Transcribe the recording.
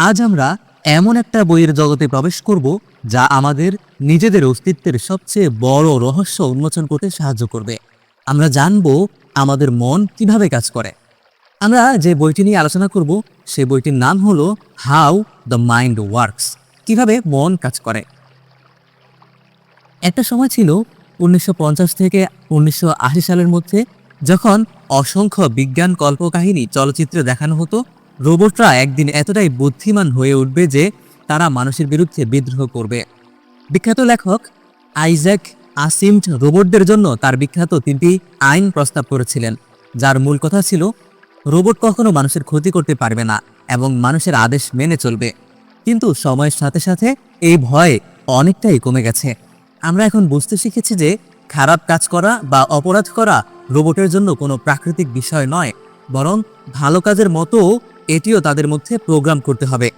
আজ আমরা এমন একটা বইয়ের জগতে প্রবেশ করব যা আমাদের নিজেদের অস্তিত্বের সবচেয়ে বড় রহস্য উন্মোচন করতে সাহায্য করবে। আমরা জানব আমাদের মন কীভাবে কাজ করে। আমরা যে বইটি নিয়ে আলোচনা করব সেই বইটির নাম হলো হাউ দ্য মাইন্ড ওয়ার্কস, কীভাবে মন কাজ করে। একটা সময় ছিল উনিশশো পঞ্চাশ থেকে উনিশশো আশি সালের মধ্যে যখন অসংখ্য বিজ্ঞান কল্পকাহিনী চলচ্চিত্রে দেখানো হতো রোবটরা একদিন এতটাই বুদ্ধিমান হয়ে উঠবে যে তারা মানুষের বিরুদ্ধে বিদ্রোহ করবে। বিখ্যাত লেখক আইজ্যাক আসিমট রোবটদের জন্য তার বিখ্যাত তিনটি আইন প্রস্তাব করেছিলেন, যার মূল কথা ছিল, রোবট কখনো মানুষের ক্ষতি করতে পারবে না এবং মানুষের আদেশ মেনে চলবে। কিন্তু সময়ের সাথে সাথে এই ভয় অনেকটাই কমে গেছে। আমরা এখন বুঝতে শিখেছি যে খারাপ কাজ করা বা অপরাধ করা রোবটের জন্য কোনো প্রাকৃতিক বিষয় নয়, বরং ভালো কাজের মতো এটিও তাদের মধ্যে প্রোগ্রাম করতে হবে।